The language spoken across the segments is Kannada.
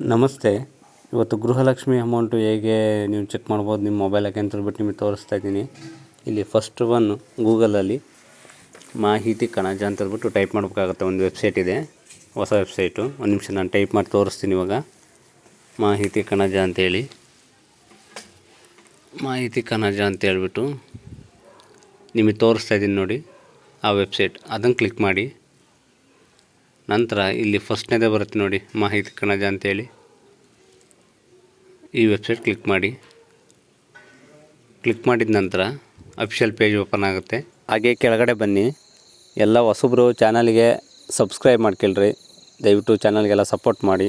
ನಮಸ್ತೆ. ಇವತ್ತು ಗೃಹಲಕ್ಷ್ಮಿ ಅಮೌಂಟು ಹೇಗೆ ನೀವು ಚೆಕ್ ಮಾಡ್ಬೋದು? ನಿಮ್ಮ ಮೊಬೈಲಾಗೆ ಅಂತ ಹೇಳ್ಬಿಟ್ಟು ನಿಮಗೆ ತೋರಿಸ್ತಾ ಇದ್ದೀನಿ. ಇಲ್ಲಿ ಫಸ್ಟ್ ಒನ್ ಗೂಗಲಲ್ಲಿ ಮಾಹಿತಿ ಕಣಜ ಅಂತ ಹೇಳ್ಬಿಟ್ಟು ಟೈಪ್ ಮಾಡಬೇಕಾಗತ್ತೆ. ಒಂದು ವೆಬ್ಸೈಟ್ ಇದೆ. ಹೊಸ ವೆಬ್ಸೈಟು ಒಂದು ನಿಮಿಷ ನಾನು ಟೈಪ್ ಮಾಡಿ ತೋರಿಸ್ತೀನಿ ಇವಾಗ. ಮಾಹಿತಿ ಕಣಜ ಅಂತೇಳಿ ಮಾಹಿತಿ ಕಣಜ ಅಂತ ಹೇಳ್ಬಿಟ್ಟು ನಿಮಗೆ ತೋರಿಸ್ತಾ ಇದ್ದೀನಿ ನೋಡಿ. ಆ ವೆಬ್ಸೈಟ್ ಅದನ್ನು ಕ್ಲಿಕ್ ಮಾಡಿ. ನಂತರ ಇಲ್ಲಿ ಫಸ್ಟ್ನೇದೇ ಬರುತ್ತೆ ನೋಡಿ ಮಾಹಿತಿ ಕಣಜ ಅಂತೇಳಿ. ಈ ವೆಬ್ಸೈಟ್ ಕ್ಲಿಕ್ ಮಾಡಿ. ಕ್ಲಿಕ್ ಮಾಡಿದ ನಂತರ ಅಫಿಷಿಯಲ್ ಪೇಜ್ ಓಪನ್ ಆಗುತ್ತೆ. ಹಾಗೆ ಕೆಳಗಡೆ ಬನ್ನಿ. ಎಲ್ಲ ಹೊಸಬ್ರು ಚಾನಲ್ಗೆ ಸಬ್ಸ್ಕ್ರೈಬ್ ಮಾಡ್ಕೊಳ್ರಿ. ದಯವಿಟ್ಟು ಚಾನಲ್ಗೆಲ್ಲ ಸಪೋರ್ಟ್ ಮಾಡಿ.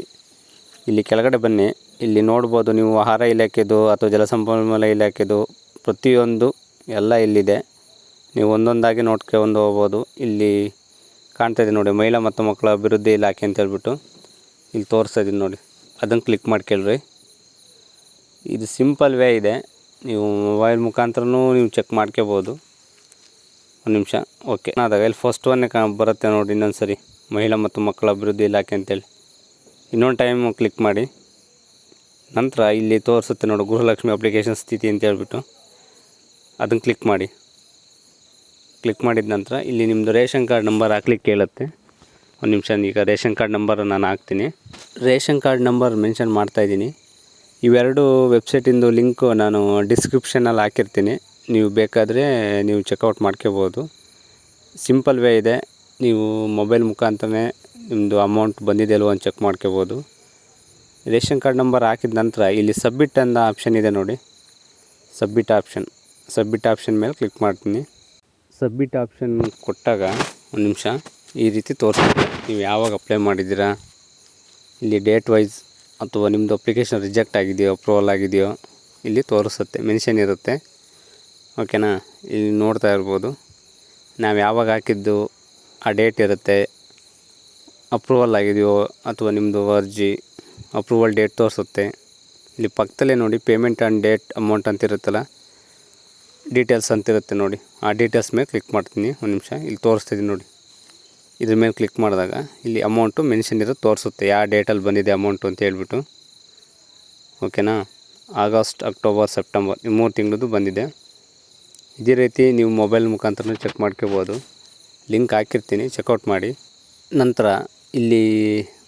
ಇಲ್ಲಿ ಕೆಳಗಡೆ ಬನ್ನಿ. ಇಲ್ಲಿ ನೋಡ್ಬೋದು ನೀವು ಆಹಾರ ಇಲಾಖೆದು ಅಥವಾ ಜಲಸಂಪನ್ಮೂಲ ಇಲಾಖೆದು ಪ್ರತಿಯೊಂದು ಎಲ್ಲ ಇಲ್ಲಿದೆ. ನೀವು ಒಂದೊಂದಾಗಿ ನೋಡ್ಕೊಂಡು ಹೋಗ್ಬೋದು. ಇಲ್ಲಿ ಕಾಣ್ತಾ ಇದೆ ನೋಡಿ, ಮಹಿಳಾ ಮತ್ತು ಮಕ್ಕಳ ಅಭಿವೃದ್ಧಿ ಇಲಾಖೆ ಅಂತ ಹೇಳ್ಬಿಟ್ಟು ಇಲ್ಲಿ ತೋರಿಸ್ತಾ ಇದ್ದೀನಿ ನೋಡಿ. ಅದನ್ನು ಕ್ಲಿಕ್ ಮಾಡ್ಕೊಳ್ರಿ ಇದು ಸಿಂಪಲ್ ವೇ ಇದೆ. ನೀವು ಮೊಬೈಲ್ ಮುಖಾಂತರನೂ ನೀವು ಚೆಕ್ ಮಾಡ್ಕೋಬೋದು. ಒಂದು ನಿಮಿಷ ಓಕೆ ಆದಾಗ ಇಲ್ಲಿ ಫಸ್ಟ್ ಒನ್ನೇ ಕಾ ಬರುತ್ತೆ ನೋಡಿ ಇನ್ನೊಂದು ಸರಿ ಮಹಿಳಾ ಮತ್ತು ಮಕ್ಕಳ ಅಭಿವೃದ್ಧಿ ಇಲಾಖೆ ಅಂತೇಳಿ. ಇನ್ನೊಂದು ಟೈಮ್ ಕ್ಲಿಕ್ ಮಾಡಿ. ನಂತರ ಇಲ್ಲಿ ತೋರಿಸುತ್ತೆ ನೋಡಿ ಗೃಹಲಕ್ಷ್ಮಿ ಅಪ್ಲಿಕೇಶನ್ ಸ್ಥಿತಿ ಅಂತ ಹೇಳ್ಬಿಟ್ಟು. ಅದನ್ನು ಕ್ಲಿಕ್ ಮಾಡಿ. ಕ್ಲಿಕ್ ಮಾಡಿದ ನಂತರ ಇಲ್ಲಿ ನಿಮ್ಮದು ರೇಷನ್ ಕಾರ್ಡ್ ನಂಬರ್ ಹಾಕ್ಲಿಕ್ಕೆ ಕೇಳುತ್ತೆ. ಒಂದು ನಿಮಿಷ, ಈಗ ರೇಷನ್ ಕಾರ್ಡ್ ನಂಬರ್ ನಾನು ಹಾಕ್ತೀನಿ. ರೇಷನ್ ಕಾರ್ಡ್ ನಂಬರ್ ಮೆನ್ಷನ್ ಮಾಡ್ತಾಯಿದ್ದೀನಿ ಇವೆರಡು ವೆಬ್ಸೈಟಿಂದು ಲಿಂಕು ನಾನು ಡಿಸ್ಕ್ರಿಪ್ಷನಲ್ಲಿ ಹಾಕಿರ್ತೀನಿ. ನೀವು ಬೇಕಾದರೆ ನೀವು ಚೆಕ್ಔಟ್ ಮಾಡ್ಕೋಬೋದು. ಸಿಂಪಲ್ ವೇ ಇದೆ. ನೀವು ಮೊಬೈಲ್ ಮುಖಾಂತರನೇ ನಿಮ್ಮದು ಅಮೌಂಟ್ ಬಂದಿದೆ ಅಲ್ವ ಅಂತ ಚೆಕ್ ಮಾಡ್ಕೋಬೋದು. ರೇಷನ್ ಕಾರ್ಡ್ ನಂಬರ್ ಹಾಕಿದ ನಂತರ ಇಲ್ಲಿ ಸಬ್ಮಿಟ್ ಅನ್ನೋ ಆಪ್ಷನ್ ಇದೆ ನೋಡಿ. ಸಬ್ಮಿಟ್ ಆಪ್ಷನ್ ಸಬ್ಮಿಟ್ ಆಪ್ಷನ್ ಮೇಲೆ ಕ್ಲಿಕ್ ಮಾಡ್ತೀನಿ. ಸಬ್ಮಿಟ್ ಆಪ್ಷನ್ ಕೊಟ್ಟಾಗ ಒಂದು ನಿಮಿಷ, ಈ ರೀತಿ ತೋರಿಸುತ್ತೆ ನೀವು ಯಾವಾಗ ಅಪ್ಲೈ ಮಾಡಿದ್ದೀರಾ? ಇಲ್ಲಿ ಡೇಟ್ ವೈಸ್ ಅಥವಾ ನಿಮ್ಮದು ಅಪ್ಲಿಕೇಶನ್ ರಿಜೆಕ್ಟ್ ಆಗಿದೆಯೋ ಅಪ್ರೂವಲ್ ಆಗಿದೆಯೋ, ಇಲ್ಲಿ ತೋರಿಸುತ್ತೆ ಮೆನ್ಷನ್ ಇರುತ್ತೆ. ಓಕೆನಾ ಇಲ್ಲಿ ನೋಡ್ತಾ ಇರ್ಬೋದು. ನಾವು ಯಾವಾಗ ಹಾಕಿದ್ದು, ಆ ಡೇಟ್ ಇರುತ್ತೆ ಅಪ್ರೂವಲ್ ಆಗಿದೆಯೋ ಅಥವಾ ನಿಮ್ಮದು ಅರ್ಜಿ ಅಪ್ರೂವಲ್ ಡೇಟ್ ತೋರಿಸುತ್ತೆ. ಇಲ್ಲಿ ಪಕ್ಕದಲ್ಲೇ ನೋಡಿ ಪೇಮೆಂಟ್ ಆ್ಯಂಡ್ ಡೇಟ್ ಅಮೌಂಟ್ ಅಂತ ಇರುತ್ತಲ್ಲ ಡೀಟೇಲ್ಸ್ ಅಂತಿರುತ್ತೆ ನೋಡಿ. ಆ ಡೀಟೇಲ್ಸ್ ಮೇಲೆ ಕ್ಲಿಕ್ ಮಾಡ್ತೀನಿ. ಒಂದು ನಿಮಿಷ. ಇಲ್ಲಿ ತೋರಿಸ್ತಿದ್ದೀನಿ ನೋಡಿ. ಇದ್ರ ಮೇಲೆ ಕ್ಲಿಕ್ ಮಾಡಿದಾಗ ಇಲ್ಲಿ ಅಮೌಂಟು ಮೆನ್ಷನ್ ಇರೋದು ತೋರಿಸುತ್ತೆ. ಯಾವ ಡೇಟಲ್ಲಿ ಬಂದಿದೆ ಅಮೌಂಟು ಅಂತ ಹೇಳ್ಬಿಟ್ಟು. ಓಕೆನಾ ಆಗಸ್ಟ್, ಅಕ್ಟೋಬರ್, ಸೆಪ್ಟೆಂಬರ್ ಈ ಮೂರು ತಿಂಗಳದ್ದು ಬಂದಿದೆ. ಇದೇ ರೀತಿ ನೀವು ಮೊಬೈಲ್ ಮುಖಾಂತರ ಚೆಕ್ ಮಾಡ್ಕೋಬೋದು. ಲಿಂಕ್ ಹಾಕಿರ್ತೀನಿ. ಚೆಕ್ಔಟ್ ಮಾಡಿ. ನಂತರ ಇಲ್ಲಿ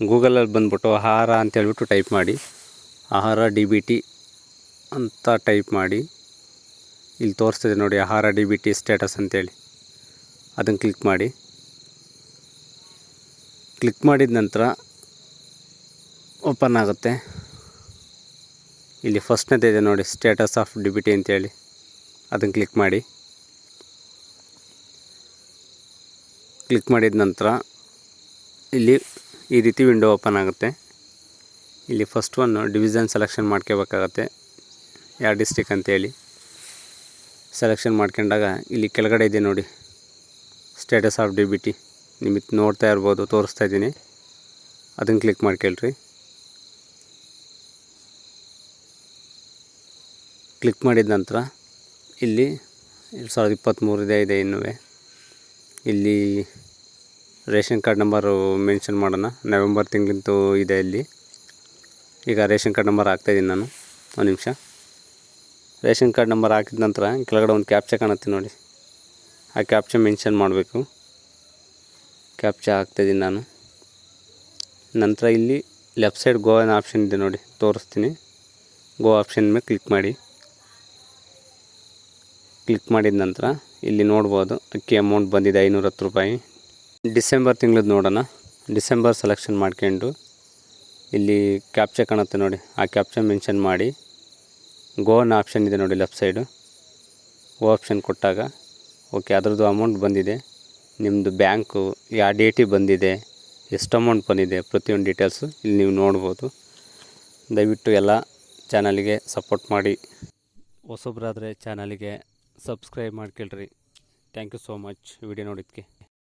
ಗೂಗಲಲ್ಲಿ ಬಂದ್ಬಿಟ್ಟು ಆಹಾರ ಅಂತೇಳ್ಬಿಟ್ಟು ಟೈಪ್ ಮಾಡಿ. ಆಹಾರ ಡಿ ಅಂತ ಟೈಪ್ ಮಾಡಿ. ಇಲ್ಲಿ ತೋರಿಸ್ತಿದೆ ನೋಡಿ ಆಹಾರ ಡಿ ಬಿ ಟಿ ಸ್ಟೇಟಸ್ ಅಂತೇಳಿ. ಅದನ್ನು ಕ್ಲಿಕ್ ಮಾಡಿ. ಕ್ಲಿಕ್ ಮಾಡಿದ ನಂತರ ಓಪನ್ ಆಗುತ್ತೆ. ಇಲ್ಲಿ ಫಸ್ಟ್ನೇದಿದೆ ನೋಡಿ status of D B T ಅಂತೇಳಿ. ಅದನ್ನು ಕ್ಲಿಕ್ ಮಾಡಿ. ಕ್ಲಿಕ್ ಮಾಡಿದ ನಂತರ ಇಲ್ಲಿ ಈ ರೀತಿ ವಿಂಡೋ ಓಪನ್ ಆಗುತ್ತೆ. ಇಲ್ಲಿ ಫಸ್ಟ್ ಒನ್ ಡಿವಿಷನ್ ಸೆಲೆಕ್ಷನ್ ಮಾಡ್ಕೋಬೇಕಾಗತ್ತೆ. ಯಾವ ಡಿಸ್ಟಿಕ್ ಅಂತೇಳಿ. ಸೆಲೆಕ್ಷನ್ ಮಾಡ್ಕೊಂಡಾಗ ಇಲ್ಲಿ ಕೆಳಗಡೆ ಇದೆ ನೋಡಿ. Status of D B T ನಿಮಗೆ ನೋಡ್ತಾ ಇರ್ಬೋದು, ತೋರಿಸ್ತಾ ಇದ್ದೀನಿ. ಅದನ್ನು ಕ್ಲಿಕ್ ಮಾಡ್ಕೊಳ್ರಿ ಕ್ಲಿಕ್ ಮಾಡಿದ ನಂತರ ಇಲ್ಲಿ ಎರಡು ಸಾವಿರದ ಇಪ್ಪತ್ತ್ಮೂರದೇ ಇದೆ ಇನ್ನೂ ಇಲ್ಲಿ ರೇಷನ್ ಕಾರ್ಡ್ ನಂಬರು ಮೆನ್ಷನ್ ಮಾಡೋಣ. ನವೆಂಬರ್ ತಿಂಗಳಂತೂ ಇದೆ ಇಲ್ಲಿ. ಈಗ ರೇಷನ್ ಕಾರ್ಡ್ ನಂಬರ್ ಹಾಕ್ತಾಯಿದ್ದೀನಿ ನಾನು. ಒಂದು ನಿಮಿಷ. ರೇಷನ್ ಕಾರ್ಡ್ ನಂಬರ್ ಹಾಕಿದ ನಂತರ ಕೆಳಗಡೆ ಒಂದು ಕ್ಯಾಪ್ಚಾ ಕಾಣುತ್ತೆ ನೋಡಿ. ಆ ಕ್ಯಾಪ್ಚಾ ಮೆನ್ಷನ್ ಮಾಡಬೇಕು. ಕ್ಯಾಪ್ಚಾ ಹಾಕ್ತಾಯಿದ್ದೀನಿ ನಾನು. ನಂತರ ಇಲ್ಲಿ ಲೆಫ್ಟ್ ಸೈಡ್ ಗೋ ಅನ್ನೋ ಆಪ್ಷನ್ ಇದೆ ನೋಡಿ, ತೋರಿಸ್ತೀನಿ. ಗೋ ಆಪ್ಷನ್ ಮೇಲೆ ಕ್ಲಿಕ್ ಮಾಡಿ. ಕ್ಲಿಕ್ ಮಾಡಿದ ನಂತರ ಇಲ್ಲಿ ನೋಡ್ಬೋದು ಅಕ್ಕಿ ಅಮೌಂಟ್ ಬಂದಿದೆ ಐನೂರ ಹತ್ತು ರೂಪಾಯಿ. ಡಿಸೆಂಬರ್ ತಿಂಗಳದ್ದು ನೋಡೋಣ. ಡಿಸೆಂಬರ್ ಸೆಲೆಕ್ಷನ್ ಮಾಡ್ಕೊಂಡು ಇಲ್ಲಿ ಕ್ಯಾಪ್ಚಾ ಕಾಣುತ್ತೆ ನೋಡಿ, ಆ ಕ್ಯಾಪ್ಚಾ ಮೆನ್ಷನ್ ಮಾಡಿ. ಗೋ ಅನ್ನೋ ಆಪ್ಷನ್ ಇದೆ ನೋಡಿ ಲೆಫ್ಟ್ ಸೈಡು ಓ ಆಪ್ಷನ್ ಕೊಟ್ಟಾಗ ಓಕೆ ಅದರದ್ದು ಅಮೌಂಟ್ ಬಂದಿದೆ. ನಿಮ್ಮದು ಬ್ಯಾಂಕು ಯಾವ ಡೇಟಿಗೆ ಬಂದಿದೆ, ಎಷ್ಟು ಅಮೌಂಟ್ ಬಂದಿದೆ, ಪ್ರತಿಯೊಂದು ಡೀಟೇಲ್ಸು ಇಲ್ಲಿ ನೀವು ನೋಡ್ಬೋದು. ದಯವಿಟ್ಟು ಎಲ್ಲ ಚಾನಲಿಗೆ ಸಪೋರ್ಟ್ ಮಾಡಿ. ಹೊಸೊಬ್ರಾದರೆ ಚಾನಲಿಗೆ ಸಬ್ಸ್ಕ್ರೈಬ್ ಮಾಡ್ಕೊಳ್ರಿ. Thank you so much video ನೋಡಿದ್ದಕ್ಕೆ